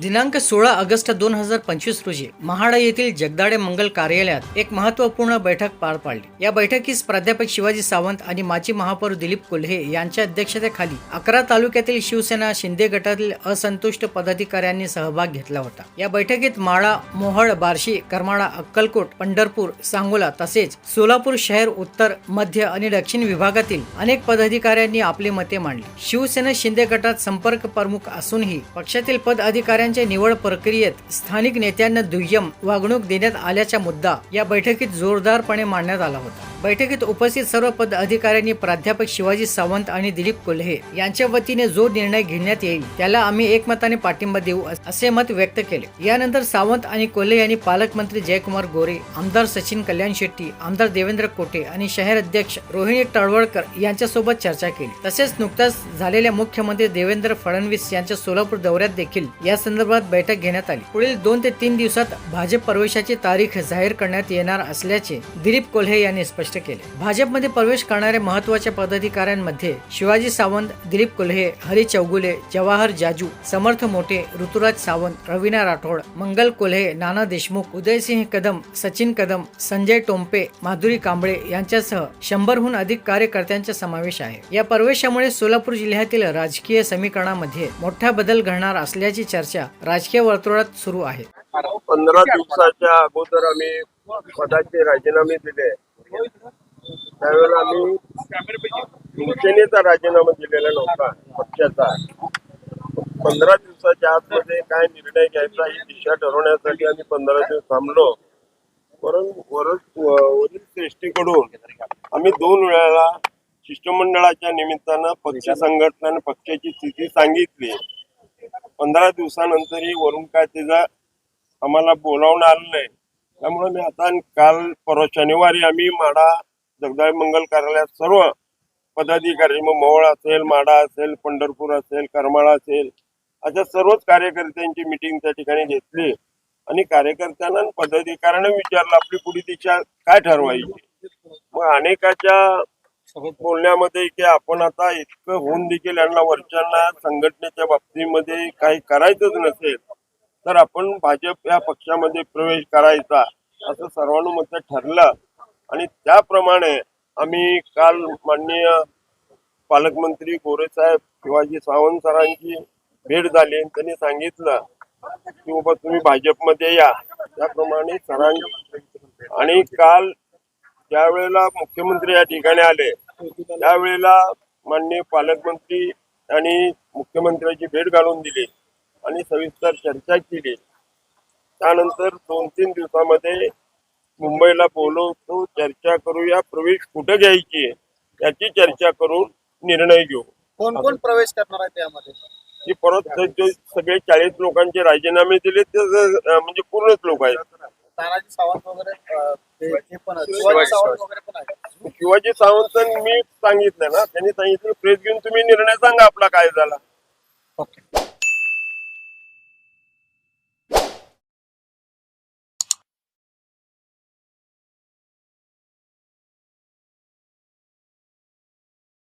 दिनांक सोळा ऑगस्ट दोन हजार पंचवीस रोजी महाडा येथील जगदाडे मंगल कार्यालयात एक महत्त्वपूर्ण बैठक पार पाडली. या बैठकीस प्राध्यापक शिवाजी सावंत आणि माजी महापौर दिलीप कोल्हे यांच्या अध्यक्षतेखाली अकरा तालुक्यातील शिवसेना शिंदे गटातील असंतुष्ट पदाधिकाऱ्यांनी सहभाग घेतला होता. या बैठकीत माळा मोहळ बार्शी करमाळा अक्कलकोट पंढरपूर सांगोला तसेच सोलापूर शहर उत्तर मध्य आणि दक्षिण विभागातील अनेक पदाधिकाऱ्यांनी आपली मते मांडली. शिवसेना शिंदे गटात संपर्क प्रमुख असूनही पक्षातील पदाधिकाऱ्यांनी अधिकाऱ्यांच्या निवड प्रक्रियेत स्थानिक नेत्यांना दुय्यम वागणूक देण्यात आल्याचा मुद्दा या बैठकीत जोरदारपणे मांडण्यात आला होता. बैठकीत उपस्थित सर्व पद अधिकाऱ्यांनी प्राध्यापक शिवाजी सावंत आणि दिलीप कोल्हे यांच्या वतीने जो निर्णय घेण्यात येईल त्याला आम्ही एकमताने पाठिंबा देऊ असे मत व्यक्त केले. यानंतर सावंत आणि कोल्हे यांनी पालकमंत्री जयकुमार गोरे आमदार सचिन कल्याण शेट्टी आमदार देवेंद्र कोटे आणि शहर अध्यक्ष रोहिणी तळवळकर यांच्यासोबत चर्चा केली. तसेच नुकताच झालेल्या मुख्यमंत्री देवेंद्र फडणवीस यांच्या सोलापूर दौऱ्यात देखील या संदर्भात बैठक घेण्यात आली. पुढील दोन ते तीन दिवसात भाजप प्रवेशाची तारीख जाहीर करण्यात येणार असल्याचे दिलीप कोल्हे यांनी स्पष्ट केले. भाजपमध्ये प्रवेश करणाऱ्या महत्त्वाच्या पदाधिकाऱ्यांमध्ये शिवाजी सावंत दिलीप कोल्हे हरी चौगुले जवाहर जाजू समर्थ मोठे ऋतुराज सावंत रवीना राठोड मंगल कोल्हे नाना देशमुख उदयसिंह कदम सचिन कदम संजय टोंपे माधुरी कांबळे यांच्यासह शंभरहून अधिक कार्यकर्त्यांचा समावेश आहे. या प्रवेशामुळे सोलापूर जिल्ह्यातील राजकीय समीकरणामध्ये मोठा बदल घडणार असल्याची चर्चा राजकीय वर्तुळात सुरू आहे. पंधरा दिवसाच्या अगोदर आम्ही पदाचे राजीनामे दिले. त्यावेळेला आम्ही शिवसेनेचा राजीनामा दिलेला नव्हता पक्षाचा. पंधरा दिवसाच्या आतमध्ये काय निर्णय घ्यायचा ही दिशा ठरवण्यासाठी आम्ही पंधरा दिवस थांबलो. परंतु वरच वरील श्रेष्ठीकडून आम्ही दोन वेळाला शिष्टमंडळाच्या निमित्तानं पक्ष संघटना आणि पक्षाची स्थिती सांगितली. पंधरा दिवसानंतरही वरून काय त्याचा आम्हाला बोलावणं आलं नाही. त्यामुळे मी आता काल परवा शनिवारी आम्ही माडा जगदाळ मंगल कार्यालयात सर्व पदाधिकारी मग मोहोळ असेल माडा असेल पंढरपूर असेल करमाळा असेल अशा सर्वच कार्यकर्त्यांची मिटिंग त्या ठिकाणी घेतली. आणि कार्यकर्त्यांना पदाधिकाऱ्यांना विचारलं आपली पुढे दिशा काय ठरवायची? मग अनेकाच्या बोलण्यामध्ये की आपण आता इतकं होऊन देखील यांना वरच्यांना संघटनेच्या बाबतीमध्ये काही करायचंच नसेल. तर आपण भाजप या पक्षामध्ये प्रवेश करायचा असं सर्वानुमत ठरलं. आणि त्याप्रमाणे आम्ही काल माननीय पालकमंत्री गोरेसाहेब शिवाजी सावंत सरांची भेट झाली आणि त्यांनी सांगितलं की बाबा तुम्ही भाजपमध्ये या. त्याप्रमाणे सरांनी आणि काल ज्यावेळेला मुख्यमंत्री या ठिकाणी आले त्यावेळेला माननीय पालकमंत्री आणि मुख्यमंत्र्यांची भेट घालून दिली. आणि सविस्तर चर्चा केली. त्यानंतर दोन तीन दिवसामध्ये मुंबईला बोलवतो चर्चा करूया प्रवेश कुठं घ्यायची याची चर्चा करून निर्णय घेऊ. कोण कोण प्रवेश करणार आहे त्यामध्ये? की परत जे सगळे चाळीस लोकांचे राजीनामे दिले ते ज- म्हणजे पूर्णच लोक आहेत. तानाजी सावंत वगैरे अं, ते पण आहेत. शिवाजी सावंत. वगैरे पण आहेत. शिवाजी सावंत मी सांगितलं ना त्यांनी सांगितलं प्रेस घेऊन तुम्ही निर्णय सांगा आपला काय झाला.